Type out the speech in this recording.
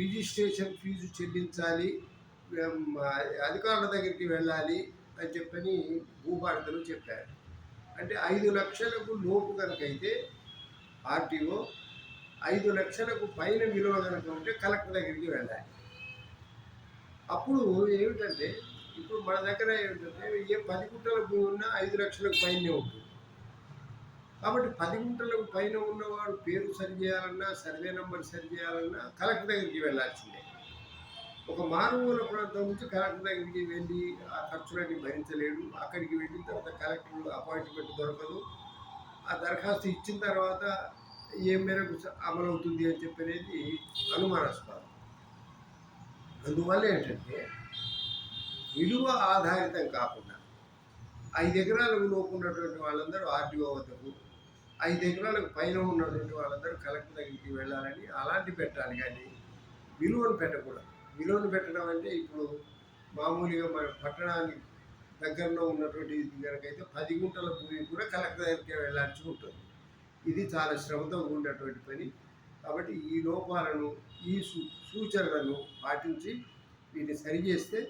Registration fee చెల్లించాలి అధికారుల దగ్గరికి వెళ్ళాలి అని చెప్పని భూభారతలు చెప్పారు. అంటే ఐదు లక్షలకు లోపు కనుక అయితే ఆర్టీఓ ఐదు లక్షలకు పైన విలువ కనుక ఉంటే కలెక్టర్ దగ్గరికి వెళ్ళాలి. అప్పుడు ఏమిటంటే ఇప్పుడు మన దగ్గర ఏమిటంటే ఏ పది గుంటల భూమి ఉన్నా ఐదు లక్షలకు పైనే ఉంటుంది. కాబట్టి పది గుంటలకు పైన ఉన్నవాడు పేరు సరి చేయాలన్నా సర్వే నెంబర్ సరి చేయాలన్నా కలెక్టర్ దగ్గరికి వెళ్ళాల్సిందే. ఒక మారుమూల ప్రాంతం నుంచి కలెక్టర్ దగ్గరికి వెళ్ళి ఆ ఖర్చులన్నీ భరించలేడు. అక్కడికి వెళ్ళిన తర్వాత కలెక్టర్ అపాయింట్మెంట్ దొరకదు. ఆ దరఖాస్తు ఇచ్చిన తర్వాత ఏ మేరకు అమలవుతుంది అని చెప్పనేది అనుమానాస్పదం. అందువల్ల ఏంటంటే విలువ ఆధారితం కాకుండా ఐదు ఎకరాలకు లోపు ఉన్నటువంటి వాళ్ళందరూ ఆర్టీఓ వద్దకు ఐదు ఎకరాలకు పైన ఉన్నటువంటి వాళ్ళందరూ కలెక్టర్ దగ్గరికి వెళ్ళాలని అలాంటి పెట్టాలి కానీ విలువను పెట్టకూడదు. విలువను పెట్టడం అంటే ఇప్పుడు మామూలుగా మన పట్టణానికి దగ్గరలో ఉన్నటువంటి కనుకైతే పది గుంటల భూమి కూడా కలెక్టర్ దగ్గరికి వెళ్ళాల్సి ఉంటుంది. ఇది చాలా శ్రమతో ఉండేటువంటి పని. కాబట్టి ఈ లోపాలను ఈ సూ సూచనలను పాటించి వీటిని సరిచేస్తే